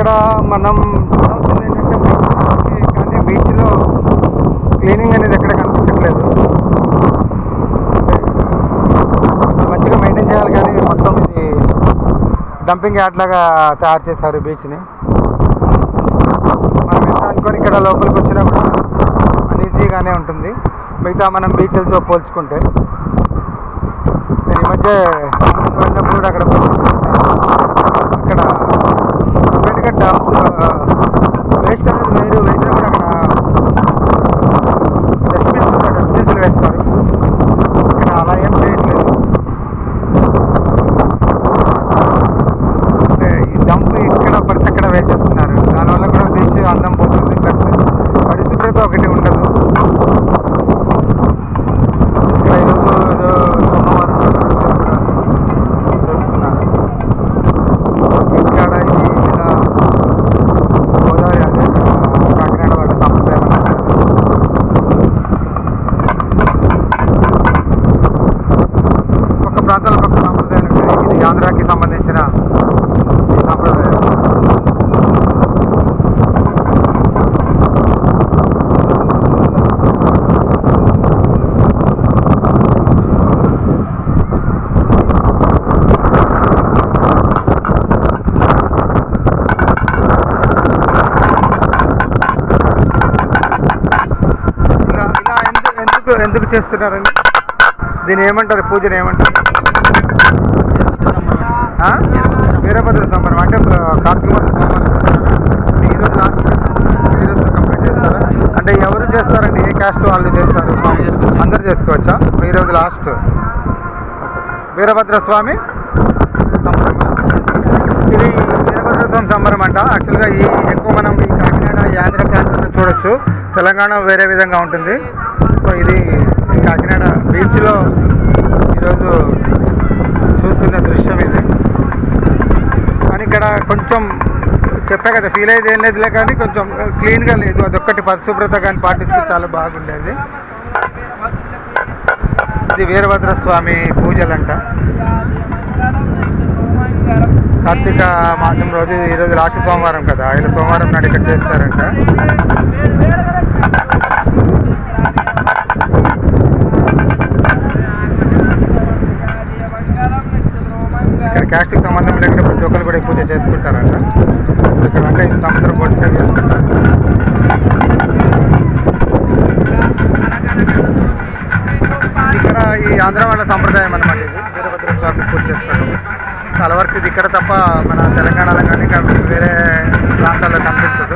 ఇక్కడ మనం చూడాల్సింది ఏంటంటే బీచ్ కానీ బీచ్లో క్లీనింగ్ అనేది ఎక్కడ కనిపించట్లేదు. మంచిగా మెయింటైన్ చేయాలి కానీ మొత్తం ఇది డంపింగ్ యార్డ్ లాగా తయారు చేశారు బీచ్ని. మనం ఎంత అనుకొని ఇక్కడ లోపలికి వచ్చినా కూడా అన్ఈజీగానే ఉంటుంది. మిగతా మనం బీచ్లతో పోల్చుకుంటే. నేను ఈ మధ్య వెళ్ళినప్పుడు కూడా అక్కడ అక్కడ సపరేట్గా డంప్ వేస్ట్ అనేది వేరు వేసినా కూడా అక్కడ డస్ట్బిన్స్ డస్ట్బిన్స్లు వేస్తారు ఇక్కడ అలా ఏం చేయట్లేదు అంటే ఈ డంప్ ఎక్కడ పడితే అక్కడ వేసేస్తున్నారు. దానివల్ల కూడా బీచ్ అందం పోతుంది ప్లస్ పరిశుభ్రత ఒకటి ఉండదు. ఇక్కడ ఈరోజు ఏదో సోమవారం ఇక్కడ ఇలా గోదావరి అదే కాకినాడ వాళ్ళ సంప్రదాయం ఒక ప్రాంతాల పక్క సంప్రదాయాలు ఉంటాయి ఇది ఆంధ్రాకి సంబంధించిన సాంప్రదాయం ఇలా ఇలా ఎందుకు ఎందుకు చేస్తున్నారండి? దీన్ని ఏమంటారు? పూజను ఏమంటారు? వీరభద్ర సంబరం. అంటే కార్తీక మాసం చేస్తారా? ఈరోజు లాస్ట్ ఈరోజు కంప్లీట్ చేస్తారా? అంటే ఎవరు చేస్తారండి? ఏ కాస్ట్ వాళ్ళు చేస్తారు? అందరు చేసుకోవచ్చా? ఈరోజు లాస్ట్. వీరభద్ర స్వామి? ఇది వీరభద్ర స్వామి సంబరం అంట యాక్చువల్గా ఈ ఎక్కువ మనం ఈ కాకినాడ ఈ ఆంధ్ర ప్రాంతంలో చూడొచ్చు. తెలంగాణ వేరే విధంగా ఉంటుంది. సో ఇది కాకినాడ బీచ్లో ఈరోజు చూస్తున్న దృశ్యం ఇది. కానీ ఇక్కడ కొంచెం చెప్పా కదా ఫీల్ అయితే ఏం లేదులే కానీ కొంచెం క్లీన్గా లేదు. అదొక్కటి పరిశుభ్రత కానీ పాటిస్తే చాలా బాగుండేది. ఇది వీరభద్ర స్వామి పూజలంట. కార్తీక మాసం రోజు ఈరోజు లాస్ట్ సోమవారం కదా ఆయన సోమవారం నాడు ఇక్కడ చేస్తారంట. ఇక్కడ సంబంధం లేకుండా ప్రతి ఒక్కరు కూడా పూజ చేసుకుంటారంట. ఇక్కడ అంటే సముద్రం పొట్టుగా చేసుకుంటారు. ఇక్కడ ఈ ఆంధ్ర వాళ్ళ సంప్రదాయం అనమాట ఇది. వీరభద్ర స్వామి పూజ చేసుకోవడం చాలా వరకు ఇది ఇక్కడ తప్ప మన తెలంగాణలో కానీ వేరే ప్రాంతాల్లో కనిపించదు